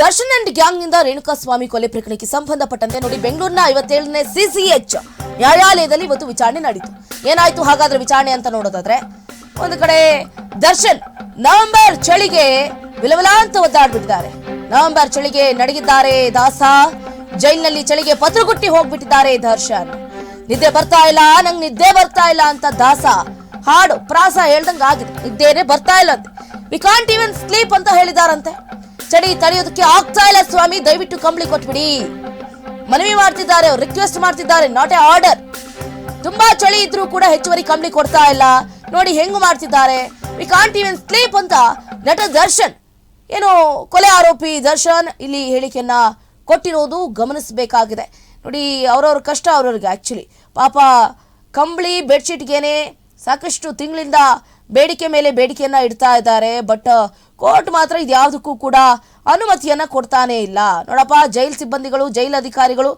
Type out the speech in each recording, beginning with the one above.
Darshan and ಗ್ಯಾಂಗ್ನಿಂದ ರೇಣುಕಾ ಸ್ವಾಮಿ ಕೊಲೆ ಪ್ರಕರಣಕ್ಕೆ ಸಂಬಂಧಪಟ್ಟಂತೆ ನೋಡಿ ಬೆಂಗಳೂರಿನ ಐವತ್ತೇಳನೇ ಸಿಸಿಎಚ್ ನ್ಯಾಯಾಲಯದಲ್ಲಿ ಇವತ್ತು ವಿಚಾರಣೆ ನಡೀತು. ಏನಾಯ್ತು? ಹಾಗಾದ್ರೆ ವಿಚಾರಣೆ ಅಂತ ನೋಡೋದಾದ್ರೆ ಒಂದು ಕಡೆ ದರ್ಶನ್ ನವೆಂಬರ್ ಚಳಿಗೆ ವಿಲವಲ ಅಂತ ಒದ್ದಾಡ್ಬಿಟ್ಟಿದ್ದಾರೆ. ನವೆಂಬರ್ ಚಳಿಗೆ ನಡಗಿದ್ದಾರೆ ದಾಸ. ಜೈಲಿನಲ್ಲಿ ಚಳಿಗೆ ಪತ್ರಗುಟ್ಟಿ ಹೋಗ್ಬಿಟ್ಟಿದ್ದಾರೆ ದರ್ಶನ್. ನಿದ್ದೆ ಬರ್ತಾ ಇಲ್ಲ, ನಂಗೆ ನಿದ್ದೆ ಬರ್ತಾ ಇಲ್ಲ ಅಂತ ದಾಸ. ಹಾಡು, ಪ್ರಾಸ ಹೇಳ್ದಂಗೆ ಆಗಿದೆ ನಿದ್ದೆನೆ ಬರ್ತಾ ಇಲ್ಲ ಅಂತೆ ವಿ ಕಾಂಟ್ ಈವನ್ ಸ್ಲೀಪ್ ಅಂತ ಹೇಳಿದಾರಂತೆ. ಚಳಿ ತಡೆಯೋದಕ್ಕೆ ಆಗ್ತಾ ಇಲ್ಲ ಸ್ವಾಮಿ, ದಯವಿಟ್ಟು ಕಂಬಳಿ ಕೊಟ್ಬಿಡಿ. ಮನವಿ ಮಾಡ್ತಿದ್ದಾರೆ ರಿಕ್ವೆಸ್ಟ್ ಮಾಡ್ತಿದ್ದಾರೆ ನಾಟ್ ಎ ಆರ್ಡರ್ ತುಂಬಾ ಚಳಿ ಇದ್ರೂ ಕೂಡ ಹೆಚ್ಚುವರಿ ಕಂಬಳಿ ಕೊಡ್ತಾ ಇಲ್ಲ. ನೋಡಿ ಹೆಂಗ್ ಮಾಡ್ತಿದ್ದಾರೆ. ವಿ ಕಾಂಟ್ ಇವನ್ ಸ್ಲೀಪ್ ಅಂತ ನಟ ದರ್ಶನ್. ಏನು ಕೊಲೆ ಆರೋಪಿ ದರ್ಶನ್ ಇಲ್ಲಿ ಹೇಳಿಕೆಯನ್ನ ಕೊಟ್ಟಿರೋದು ಗಮನಿಸಬೇಕಾಗಿದೆ. ನೋಡಿ ಅವರವ್ರ ಕಷ್ಟ ಅವ್ರವ್ರಿಗೆ ಆಕ್ಚುಲಿ ಪಾಪ ಕಂಬಳಿ ಬೆಡ್ಶೀಟ್ಗೇನೆ ಸಾಕಷ್ಟು ತಿಂಗಳಿಂದ ಬೇಡಿಕೆ ಮೇಲೆ ಬೇಡಿಕೆಯನ್ನ ಇಡ್ತಾ ಇದ್ದಾರೆ ಬಟ್ ಕೋರ್ಟ್ ಮಾತ್ರ ಇದ್ಯಾವುದಕ್ಕೂ ಕೂಡ ಅನುಮತಿಯನ್ನ ಕೊಡ್ತಾನೆ ಇಲ್ಲ. ನೋಡಪ್ಪ, ಜೈಲ್ ಸಿಬ್ಬಂದಿಗಳು, ಜೈಲ್ ಅಧಿಕಾರಿಗಳು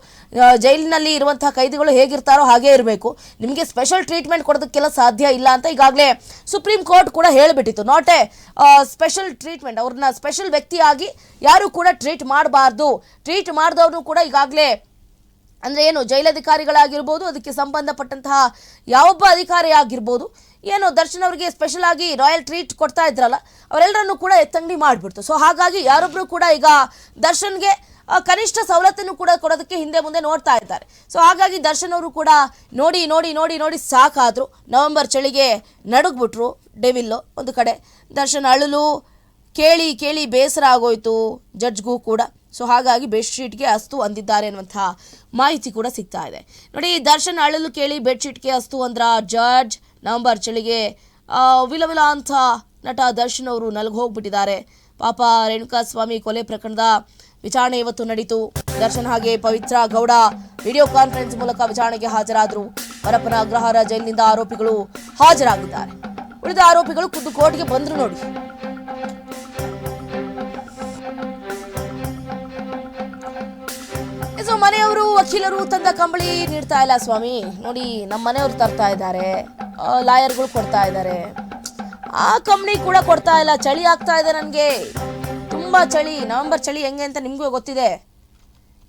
ಜೈಲಿನಲ್ಲಿ ಇರುವಂತಹ ಕೈದಿಗಳು ಹೇಗಿರ್ತಾರೋ ಹಾಗೇ ಇರಬೇಕು. ನಿಮಗೆ ಸ್ಪೆಷಲ್ ಟ್ರೀಟ್ಮೆಂಟ್ ಕೊಡೋದಕ್ಕೆಲ್ಲ ಸಾಧ್ಯ ಇಲ್ಲ ಅಂತ ಈಗಾಗಲೇ ಸುಪ್ರೀಂ ಕೋರ್ಟ್ ಕೂಡ ಹೇಳಿಬಿಟ್ಟಿತ್ತು. ನಾಟ್ ಎ ಸ್ಪೆಷಲ್ ಟ್ರೀಟ್ಮೆಂಟ್ ಅವ್ರನ್ನ ಸ್ಪೆಷಲ್ ವ್ಯಕ್ತಿಯಾಗಿ ಯಾರು ಕೂಡ ಟ್ರೀಟ್ ಮಾಡಬಾರ್ದು. ಟ್ರೀಟ್ ಮಾಡಿದವ್ರನ್ನು ಕೂಡ ಈಗಾಗಲೇ ಅಂದರೆ ಏನು ಜೈಲಧಿಕಾರಿಗಳಾಗಿರ್ಬೋದು ಅದಕ್ಕೆ ಸಂಬಂಧಪಟ್ಟಂತಹ ಯಾವೊಬ್ಬ ಅಧಿಕಾರಿ ಆಗಿರ್ಬೋದು, ಏನು, ದರ್ಶನ್ ಅವರಿಗೆ ಸ್ಪೆಷಲ್ ಆಗಿ ರಾಯಲ್ ಟ್ರೀಟ್ ಕೊಡ್ತಾ ಇದ್ರಲ್ಲ ಅವರೆಲ್ಲರನ್ನು ಕೂಡ ಎತ್ತಂಗಡಿ ಮಾಡಿಬಿಡ್ತು. ಸೊ ಹಾಗಾಗಿ ಯಾರೊಬ್ಬರು ಕೂಡ ಈಗ ದರ್ಶನ್ಗೆ ಕನಿಷ್ಠ ಸವಲತ್ತನ್ನು ಕೂಡ ಕೊಡೋದಕ್ಕೆ ಹಿಂದೆ ಮುಂದೆ ನೋಡ್ತಾ ಇದ್ದಾರೆ. ಸೊ ಹಾಗಾಗಿ ದರ್ಶನ್ ಅವರು ಕೂಡ ನೋಡಿ ನೋಡಿ ನೋಡಿ ನೋಡಿ ಸಾಕಾದರು. ನವೆಂಬರ್ ಚಳಿಗೆ ನಡುಗ್ಬಿಟ್ರು ಡೆವಿಲ್ಲು ಒಂದು ಕಡೆ. ದರ್ಶನ್ ಅಳಲು ಕೇಳಿ ಕೇಳಿ ಬೇಸರ ಆಗೋಯ್ತು ಜಡ್ಜ್ಗೂ ಕೂಡ. ಸೊ ಹಾಗಾಗಿ ಬೆಡ್ಶೀಟ್ಗೆ ಅಸ್ತು ಅಂದಿದ್ದಾರೆ ಅನ್ನುವಂತಹ ಮಾಹಿತಿ ಕೂಡ ಸಿಗ್ತಾ ಇದೆ. ನೋಡಿ ದರ್ಶನ್ ಅಳಲು ಕೇಳಿ ಬೆಡ್ಶೀಟ್ಗೆ ಅಸ್ತು ಅಂದ್ರ ಜಾರ್ಜ್ ನಂಬರ್ ಚಳಿಗೆ ಆ, ವಿಲ ವಿಲ ಅಂತ ನಟ ದರ್ಶನ್ ಅವರು ನಲ್ಗೋಗ್ಬಿಟ್ಟಿದ್ದಾರೆ ಪಾಪ ರೇಣುಕಾ ಸ್ವಾಮಿ ಕೊಲೆ ಪ್ರಕರಣದ ವಿಚಾರಣೆ ಇವತ್ತು ನಡೀತು. ದರ್ಶನ್ ಹಾಗೆ ಪವಿತ್ರ ಗೌಡ ವಿಡಿಯೋ ಕಾನ್ಫರೆನ್ಸ್ ಮೂಲಕ ವಿಚಾರಣೆಗೆ ಹಾಜರಾದರು. ಪರಪ್ಪನ ಅಗ್ರಹಾರ ಜೈಲಿನಿಂದ ಆರೋಪಿಗಳು ಹಾಜರಾಗಿದ್ದಾರೆ. ಉಳಿದ ಆರೋಪಿಗಳು ಖುದ್ದು ಕೋರ್ಟ್ಗೆ ಬಂದ್ರು ನೋಡಿ. ಮನೆಯವರು, ವಕೀಲರು ತಂದ ಕಂಬಳಿ ನೀಡ್ತಾ ಇಲ್ಲ ಸ್ವಾಮಿ. ನೋಡಿ ನಮ್ಮ ಮನೆಯವರು ತರ್ತಾ ಇದ್ದಾರೆ. ಲಾಯರ್ಗಳು ಕೊಡ್ತಾ ಇದ್ದಾರೆ. ಆ ಕಂಬಳಿ ಕೂಡ ಕೊಡ್ತಾ ಇಲ್ಲ. ಚಳಿ ಆಗ್ತಾ ಇದೆ ನನಗೆ. ತುಂಬ ಚಳಿ. ನವೆಂಬರ್ ಚಳಿ ಹೆಂಗೆ ಅಂತ ನಿಮಗೂ ಗೊತ್ತಿದೆ.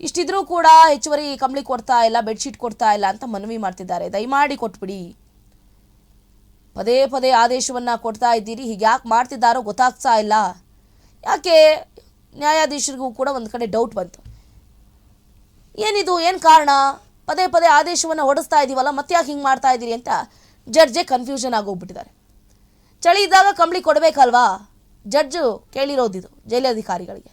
ಇಷ್ಟಿದ್ರೂ ಕೂಡ ಹೆಚ್ಚುವರಿ ಕಂಬಳಿ ಕೊಡ್ತಾ ಇಲ್ಲ, ಬೆಡ್ಶೀಟ್ ಕೊಡ್ತಾ ಇಲ್ಲ ಅಂತ ಮನವಿ ಮಾಡ್ತಿದ್ದಾರೆ. ದಯಮಾಡಿ ಕೊಟ್ಬಿಡಿ. ಪದೇ ಪದೇ ಆದೇಶವನ್ನ ಕೊಡ್ತಾ ಇದ್ದೀರಿ. ಹೀಗೆ ಯಾಕೆ ಮಾಡ್ತಿದ್ದಾರೋ ಗೊತ್ತಾಗ್ತಾ ಇಲ್ಲ. ಯಾಕೆ ನ್ಯಾಯಾಧೀಶರಿಗೂ ಕೂಡ ಒಂದು ಕಡೆ ಡೌಟ್ ಬಂತು. ಏನಿದು? ಏನು ಕಾರಣ? ಪದೇ ಪದೇ ಆದೇಶವನ್ನು ಹೊಡಿಸ್ತಾ ಇದ್ದೀವಲ್ಲ ಮತ್ತೆ ಯಾಕೆ ಹಿಂಗೆ ಮಾಡ್ತಾ ಇದ್ದೀರಿ ಅಂತ ಜಡ್ಜೆ ಕನ್ಫ್ಯೂಷನ್ ಆಗೋಗ್ಬಿಟ್ಟಿದ್ದಾರೆ. ಚಳಿ ಇದ್ದಾಗ ಕಂಬಳಿ ಕೊಡಬೇಕಲ್ವಾ? ಜಡ್ಜು ಕೇಳಿರೋದಿದು ಜೈಲಧಿಕಾರಿಗಳಿಗೆ.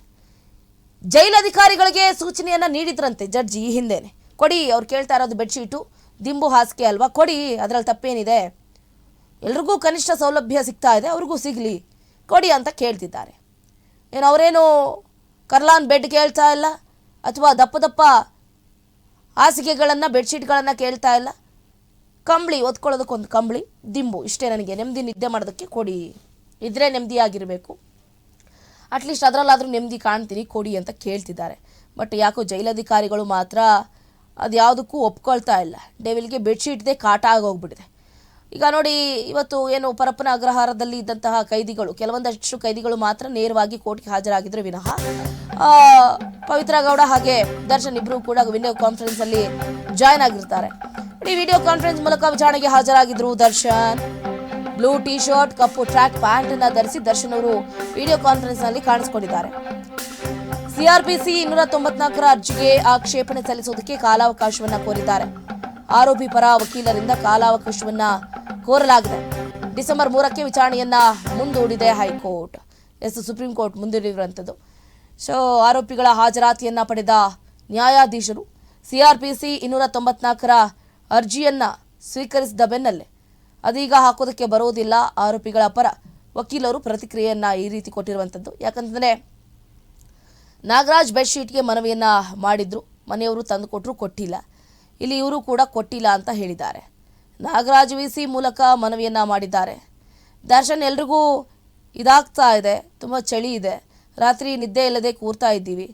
ಜೈಲಧಿಕಾರಿಗಳಿಗೆ ಸೂಚನೆಯನ್ನು ನೀಡಿದ್ರಂತೆ ಜಡ್ಜ್ ಈ ಹಿಂದೆನೆ. ಕೊಡಿ, ಅವ್ರು ಕೇಳ್ತಾ ಇರೋದು ಬೆಡ್ಶೀಟು. ದಿಂಬು ಹಾಸಿಗೆ ಅಲ್ವಾ? ಕೊಡಿ, ಅದರಲ್ಲಿ ತಪ್ಪೇನಿದೆ? ಎಲ್ರಿಗೂ ಕನಿಷ್ಠ ಸೌಲಭ್ಯ ಸಿಗ್ತಾ ಇದೆ, ಅವ್ರಿಗೂ ಸಿಗಲಿ. ಕೊಡಿ ಅಂತ ಕೇಳ್ತಿದ್ದಾರೆ. ಏನು ಅವರೇನು ಕರ್ಲಾನ್ ಬೆಡ್ ಕೇಳ್ತಾ ಇಲ್ಲ ಅಥವಾ ದಪ್ಪ ದಪ್ಪ ಹಾಸಿಗೆಗಳನ್ನು, ಬೆಡ್ಶೀಟ್ಗಳನ್ನು ಕೇಳ್ತಾ ಇಲ್ಲ. ಕಂಬಳಿ ಒದ್ಕೊಳ್ಳೋದಕ್ಕೊಂದು ಕಂಬಳಿ, ದಿಂಬು, ಇಷ್ಟೇ ನನಗೆ. ನೆಮ್ಮದಿ ನಿದ್ದೆ ಮಾಡೋದಕ್ಕೆ ಕೊಡಿ. ಇದ್ರೆ ನೆಮ್ಮದಿಯಾಗಿರಬೇಕು ಅಟ್ಲೀಸ್ಟ್ ಅದರಲ್ಲಾದರೂ ನೆಮ್ಮದಿ ಕಾಣ್ತೀನಿ, ಕೊಡಿ ಅಂತ ಕೇಳ್ತಿದ್ದಾರೆ. ಬಟ್ ಯಾಕೋ ಜೈಲಧಿಕಾರಿಗಳು ಮಾತ್ರ ಅದು ಯಾವುದಕ್ಕೂ ಒಪ್ಕೊಳ್ತಾ ಇಲ್ಲ. ಡೇವಿಲ್ಗೆ ಬೆಡ್ಶೀಟ್ದೇ ಕಾಟ ಆಗೋಗ್ಬಿಟ್ಟಿದೆ. ಈಗ ನೋಡಿ, ಇವತ್ತು ಏನು ಪರಪ್ಪನ ಅಗ್ರಹಾರದಲ್ಲಿ ಇದ್ದಂತಹ ಕೈದಿಗಳು, ಕೆಲವೊಂದಷ್ಟು ಕೈದಿಗಳು ಮಾತ್ರ ನೇರವಾಗಿ ಕೋರ್ಟ್ಗೆ ಹಾಜರಾಗಿದ್ರು ವಿನಃ ಪವಿತ್ರ ಗೌಡ ಹಾಗೆ ದರ್ಶನ್ ಇಬ್ರು ಕೂಡ ವಿಡಿಯೋ ಕಾನ್ಫರೆನ್ಸ್ ಅಲ್ಲಿ ಜಾಯ್ನ್ ಆಗಿರ್ತಾರೆ. ಈ ವಿಡಿಯೋ ಕಾನ್ಫರೆನ್ಸ್ ಮೂಲಕ ವಿಚಾರಣೆಗೆ ಹಾಜರಾಗಿದ್ರು ದರ್ಶನ್. ಬ್ಲೂ ಟಿ ಶರ್ಟ್ ಕಪ್ಪು ಟ್ರ್ಯಾಕ್ ಪ್ಯಾಂಟ್ ಅನ್ನ ಧರಿಸಿ ದರ್ಶನ್ ಅವರು ವಿಡಿಯೋ ಕಾನ್ಫರೆನ್ಸ್ನಲ್ಲಿ ಕಾಣಿಸಿಕೊಂಡಿದ್ದಾರೆ. ಸಿಆರ್ಪಿಸಿ ಇನ್ನೂರ ತೊಂಬತ್ನಾಲ್ಕರ ಅರ್ಜಿಗೆ ಆಕ್ಷೇಪಣೆ ಸಲ್ಲಿಸುವುದಕ್ಕೆ ಕಾಲಾವಕಾಶವನ್ನ ಕೋರಿದ್ದಾರೆ. ಆರೋಪಿ ಪರ ವಕೀಲರಿಂದ ಕಾಲಾವಕಾಶವನ್ನ ಕೋರಲಾಗಿದೆ. ಡಿಸೆಂಬರ್ ಮೂರಕ್ಕೆ ವಿಚಾರಣೆಯನ್ನ ಮುಂದೂಡಿದೆ high court. Yes, supreme court ಮುಂದೂಡಿರುವಂಥದ್ದು so ಆರೋಪಿಗಳ ಹಾಜರಾತಿಯನ್ನ ಪಡೆದ ನ್ಯಾಯಾಧೀಶರು ಸಿಆರ್ಪಿಸಿ ಇನ್ನೂರ ತೊಂಬತ್ನಾಲ್ಕರ ಅರ್ಜಿಯನ್ನ ಸ್ವೀಕರಿಸಿದ ಬೆನ್ನಲ್ಲೇ ಅದೀಗ ಹಾಕೋದಕ್ಕೆ ಬರೋದಿಲ್ಲ. ಆರೋಪಿಗಳ ಪರ ವಕೀಲರು ಪ್ರತಿಕ್ರಿಯೆಯನ್ನು ಈ ರೀತಿ ಕೊಟ್ಟಿರುವಂಥದ್ದು ಯಾಕಂತಂದ್ರೆ ನಾಗರಾಜ್ ಬೆಡ್ಶೀಟ್ಗೆ ಮನವಿಯನ್ನ ಮಾಡಿದ್ರು. ಮನೆಯವರು ತಂದು ಕೊಟ್ಟರು ಕೊಟ್ಟಿಲ್ಲ. ಇಲ್ಲಿ ಇವರು ಕೂಡ ಕೊಟ್ಟಿಲ್ಲ ಅಂತ ಹೇಳಿದ್ದಾರೆ. ನಾಗರಾಜ್ ವಿ ಸಿ ಮೂಲಕ ಮನವಿಯನ್ನ ಮಾಡಿದ್ದಾರೆ. ದರ್ಶನ್ ಎಲ್ರಿಗೂ ಇದಾಗ್ತಾ ಇದೆ. ತುಂಬ ಚಳಿ ಇದೆ. ರಾತ್ರಿ ನಿದ್ದೆ ಇಲ್ಲದೆ ಕೂರ್ತಾ ಇದ್ದೀವಿ.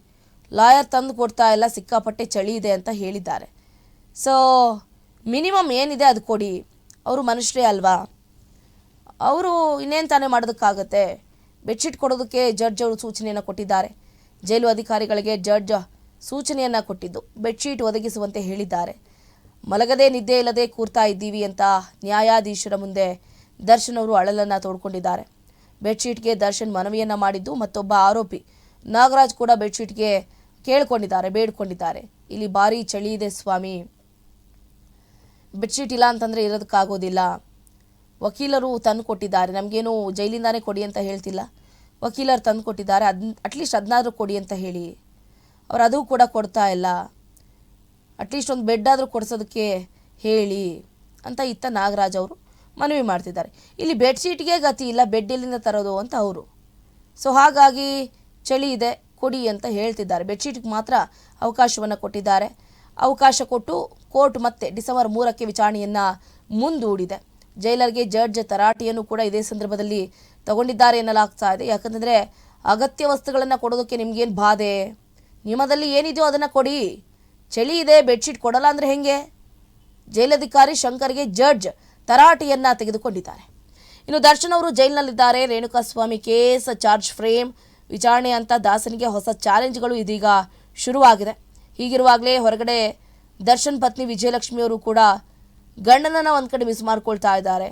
ಲಾಯರ್ ತಂದು ಕೊಡ್ತಾ ಇಲ್ಲ, ಸಿಕ್ಕಾಪಟ್ಟೆ ಚಳಿ ಇದೆ ಅಂತ ಹೇಳಿದ್ದಾರೆ. ಸೊ ಮಿನಿಮಮ್ ಏನಿದೆ ಅದು ಕೊಡಿ. ಅವರು ಮನುಷ್ಯರೇ ಅಲ್ವಾ? ಅವರು ಇನ್ನೇನು ತಾನೇ ಮಾಡೋದಕ್ಕಾಗತ್ತೆ? ಬೆಡ್ಶೀಟ್ ಕೊಡೋದಕ್ಕೆ ಜಡ್ಜ್ ಅವರು ಸೂಚನೆಯನ್ನು ಕೊಟ್ಟಿದ್ದಾರೆ. ಜೈಲು ಅಧಿಕಾರಿಗಳಿಗೆ ಜಡ್ಜ್ ಸೂಚನೆಯನ್ನು ಕೊಟ್ಟಿದ್ದು, ಬೆಡ್ಶೀಟ್ ಒದಗಿಸುವಂತೆ ಹೇಳಿದ್ದಾರೆ. ಮಲಗದೇ ನಿದ್ದೆ ಇಲ್ಲದೆ ಕೂರ್ತಾ ಇದ್ದೀವಿ ಅಂತ ನ್ಯಾಯಾಧೀಶರ ಮುಂದೆ ದರ್ಶನ್ ಅವರು ಅಳಲನ್ನ ತೋಡ್ಕೊಂಡಿದ್ದಾರೆ. ಬೆಡ್ಶೀಟ್ಗೆ ದರ್ಶನ್ ಮನವಿಯನ್ನು ಮಾಡಿದ್ದು ಮತ್ತೊಬ್ಬ ಆರೋಪಿ. ನಾಗರಾಜ್ ಕೂಡ ಬೆಡ್ಶೀಟ್ಗೆ ಕೇಳ್ಕೊಂಡಿದ್ದಾರೆ, ಬೇಡ್ಕೊಂಡಿದ್ದಾರೆ. ಇಲ್ಲಿ ಭಾರಿ ಚಳಿ ಇದೆ ಸ್ವಾಮಿ. ಬೆಡ್ಶೀಟ್ ಇಲ್ಲ ಅಂತಂದರೆ ಇರೋದಕ್ಕಾಗೋದಿಲ್ಲ. ವಕೀಲರು ತಂದು ಕೊಟ್ಟಿದ್ದಾರೆ ನಮಗೇನು ಜೈಲಿಂದಾನೇ ಕೊಡಿ ಅಂತ ಹೇಳ್ತಿಲ್ಲ. ವಕೀಲರು ತಂದು ಕೊಟ್ಟಿದ್ದಾರೆ ಅದ್, ಅಟ್ಲೀಸ್ಟ್ ಅದನ್ನಾದರೂ ಕೊಡಿ ಅಂತ ಹೇಳಿ. ಅವ್ರು ಅದು ಕೂಡ ಕೊಡ್ತಾ ಇಲ್ಲ. ಅಟ್ಲೀಸ್ಟ್ ಒಂದು ಬೆಡ್ ಆದರೂ ಕೊಡಿಸೋದಕ್ಕೆ ಹೇಳಿ ಅಂತ ಇತ್ತ ನಾಗರಾಜ್ ಅವರು. ಮನವಿ ಮಾಡ್ತಿದ್ದಾರೆ. ಇಲ್ಲಿ ಬೆಡ್ಶೀಟ್ಗೆ ಗತಿ ಇಲ್ಲ ಬೆಡ್ ಎಲ್ಲಿಂದ ತರೋದು ಅಂತ ಅವರು. ಸೊ ಹಾಗಾಗಿ ಚಳಿ ಇದೆ, ಕೊಡಿ ಅಂತ ಹೇಳ್ತಿದ್ದಾರೆ. ಬೆಡ್ಶೀಟ್ಗೆ ಮಾತ್ರ ಅವಕಾಶವನ್ನು ಕೊಟ್ಟಿದ್ದಾರೆ. ಅವಕಾಶ ಕೊಟ್ಟು ಕೋರ್ಟ್ ಮತ್ತೆ ಡಿಸೆಂಬರ್ ಮೂರಕ್ಕೆ ವಿಚಾರಣೆಯನ್ನು ಮುಂದೂಡಿದೆ. ಜೈಲರ್ಗೆ ಜಡ್ಜ್ ತರಾಟೆಯನ್ನು ಕೂಡ ಇದೇ ಸಂದರ್ಭದಲ್ಲಿ ತಗೊಂಡಿದ್ದಾರೆ ಎನ್ನಲಾಗ್ತಾ ಇದೆ. ಯಾಕಂತಂದರೆ ಅಗತ್ಯ ವಸ್ತುಗಳನ್ನು ಕೊಡೋದಕ್ಕೆ ನಿಮಗೇನು ಬಾಧೆ? ನಿಯಮದಲ್ಲಿ ಏನಿದೆಯೋ ಅದನ್ನು ಕೊಡಿ. ಚಳಿ ಇದೆ ಬೆಡ್ಶೀಟ್ ಕೊಡಲ್ಲ ಅಂದರೆ ಹೆಂಗೆ? ಜೈಲಧಿಕಾರಿ ಶಂಕರ್ಗೆ ಜಡ್ಜ್ ತರಾಟೆಯನ್ನ ತೆಗೆದುಕೊಂಡಿದ್ದಾರೆ. ಇನ್ನು ದರ್ಶನ್ ಅವರು ಜೈಲಿನಲ್ಲಿದ್ದಾರೆ. ರೇಣುಕಾಸ್ವಾಮಿ ಕೇಸ್, ಚಾರ್ಜ್ ಫ್ರೇಮ್, ವಿಚಾರಣೆ ಅಂತ ದಾಸನಿಗೆ ಹೊಸ ಚಾಲೆಂಜ್ಗಳು ಇದೀಗ ಶುರುವಾಗಿದೆ. ಹೀಗಿರುವಾಗಲೇ ಹೊರಗಡೆ ದರ್ಶನ್ ಪತ್ನಿ ವಿಜಯಲಕ್ಷ್ಮಿಯವರು ಕೂಡ ಗಂಡನನ್ನು ಒಂದು ಕಡೆ ಮಿಸ್ ಮಾಡ್ಕೊಳ್ತಾ ಇದ್ದಾರೆ.